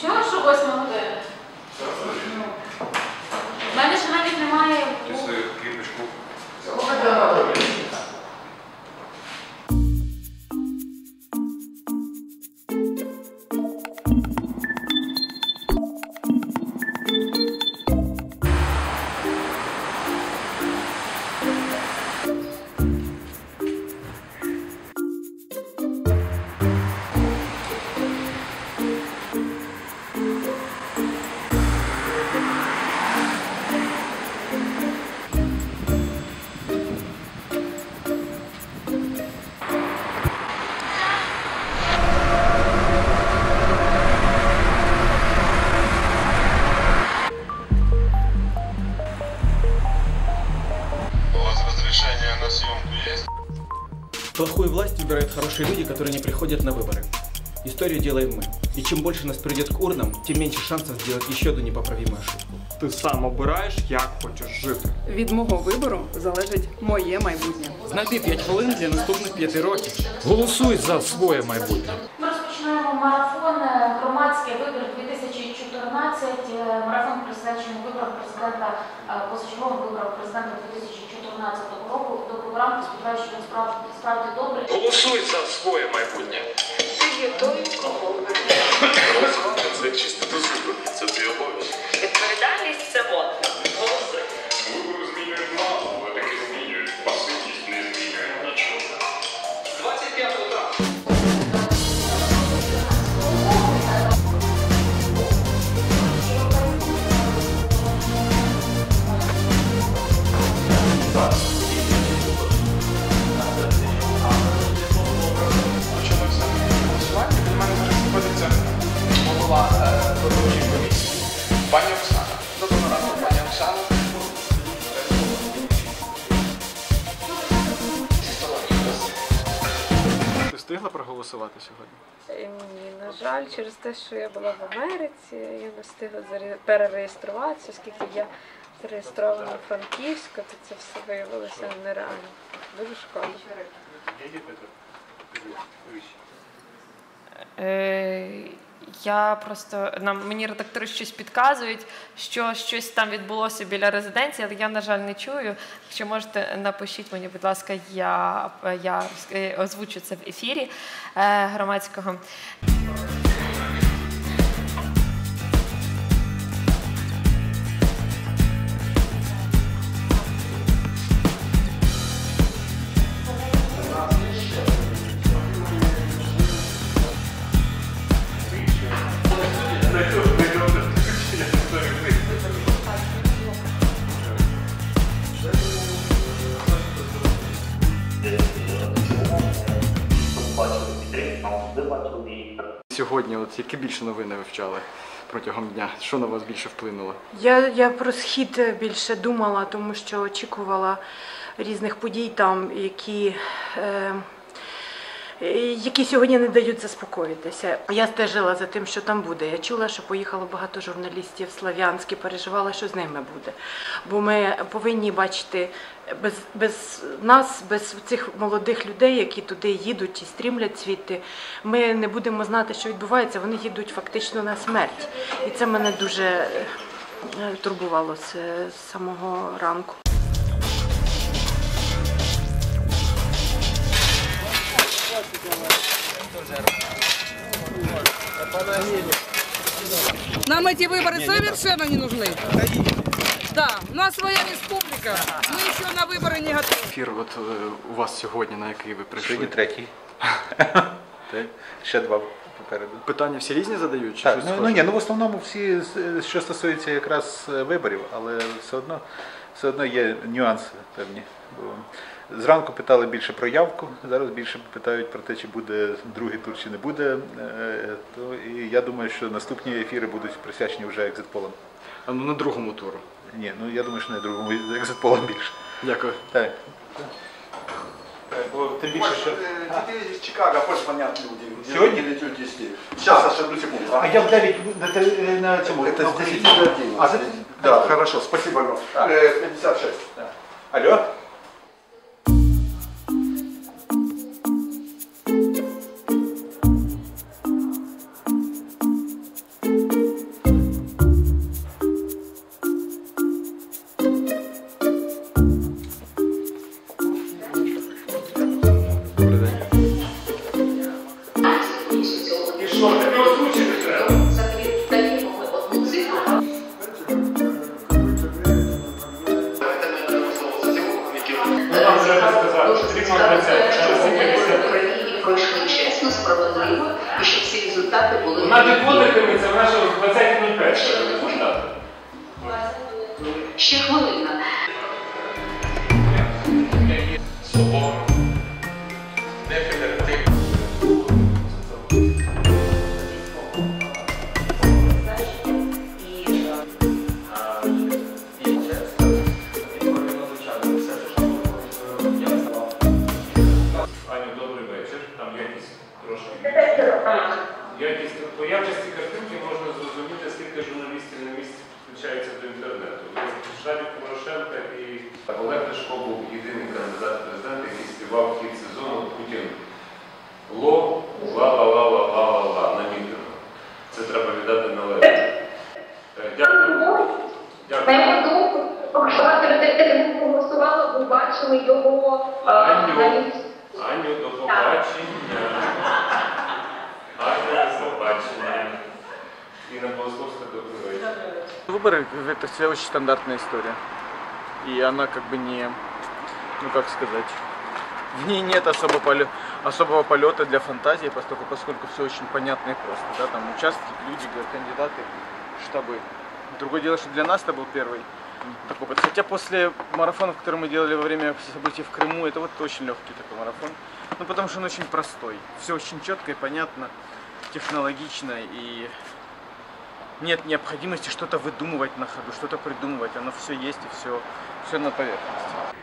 Чого що восьма година? У мене ще навіть немає. У Плохую власть выбирают хорошие люди, которые не приходят на выборы. Историю делаем мы. И чем больше нас придет к урнам, тем меньше шансов сделать еще одну непоправимую ошибку. Ти сам обираєш, як хочеш жити. Від мого вибору залежить моє майбутнє. Знайди 5 хвилин для наступних 5 років. Голосуй за своє майбутнє. Ми розпочинаємо марафон е, громадський вибір 2014. Е, Марафон присвячений виборам президента, е, позачерговим виборам президента 2014 року. Доброго сподіваюся, що він справді, справді добрий. Голосуй за своє майбутнє. Це чисто дозвіл, це твій встигла проголосувати сьогодні? Е, Ні, на жаль, через те, що я була в Америці, я не встигла заре- перереєструватися, оскільки я зареєстрована в Франківську, то це все виявилося нереально. Дуже шкода. Е, я просто нам мені редактори щось підказують, що щось там відбулося біля резиденції, але я, на жаль, не чую. Якщо можете, напишіть мені, будь ласка, я, я озвучу це в ефірі е, громадського. Сьогодні, от які більше новини вивчали протягом дня? Що на вас більше вплинуло? Я, я про схід більше думала, тому що очікувала різних подій там, які, е, які сьогодні не дають заспокоїтися. Я стежила за тим, що там буде. Я чула, що поїхало багато журналістів Слов'янські, переживала, що з ними буде. Бо ми повинні бачити без, без нас, без цих молодих людей, які туди їдуть і стрімлять звідти, ми не будемо знати, що відбувається. Вони їдуть фактично на смерть. І це мене дуже е, турбувало з самого ранку. Нам эти выборы совершенно не нужны. Да, у нас своя республика. Мы еще на выборы не готовы. Ефір, от е, у вас сьогодні, на який ви прийшли? Сьогодні третій. Так, Ще два попереду. Питання всі різні задають? Чи Так, щось ну, ну схоже? ні, ну в основному всі, е, що стосується якраз е, виборів, але все одно, все одно є нюанси певні. Зранку питали більше про явку, зараз більше питають про те, чи буде другий тур, чи не буде. Е, То, і я думаю, що наступні ефіри будуть присвячені вже екзитполам. А ну на другому туру. Ні, ну я думаю, що не другому екзитполам більше. Дякую. Так. Бо тим більше, що... Теперь из Чикаго, больше понятно люди. Сегодня? летят 10. Сейчас, Саша, одну секунду. А я в 9 на, те- на цьому. Это на с 10 Україні. до 11. А, за- Да, хорошо, спасибо І що, тебе озвучити треба? Нам Пройшли чесно, справедливо, і щоб всі результати були. Вона відводитиметься в нашому 20.01 результати. Ще хвилина. Свобода. Трошки. Якість по якості картинки можна зрозуміти, скільки журналістів на місці включаються до інтернету. Шарик Порошенка і Олег Ляшко був єдиний кандидат в президенти, який співав хід сезону Путін ло ла ла ла ла ла ла ла на мітингу. Це треба віддати належне. Е, Дякую. Дякую. Голосували, ви бачили його е, Аню, на місці. Аню, до побачення. Аню, до побачення. Інна Богословська, добрий вечір. Выборы – это вся очень стандартная история. И она как бы не, ну как сказать, в ней нет особо поле- особого полета для фантазии, поскольку, поскольку все очень понятно и просто. Да? Там участки, люди, г- кандидаты, штабы. Другое дело, что для нас это был первый такой опыт. Хотя после марафонов, которые мы делали во время событий в Крыму, это вот очень легкий такой марафон. Ну потому что он очень простой. Все очень четко и понятно, технологично и нет необходимости что-то выдумывать на ходу, что-то придумывать. Оно все есть и все, все на поверхности.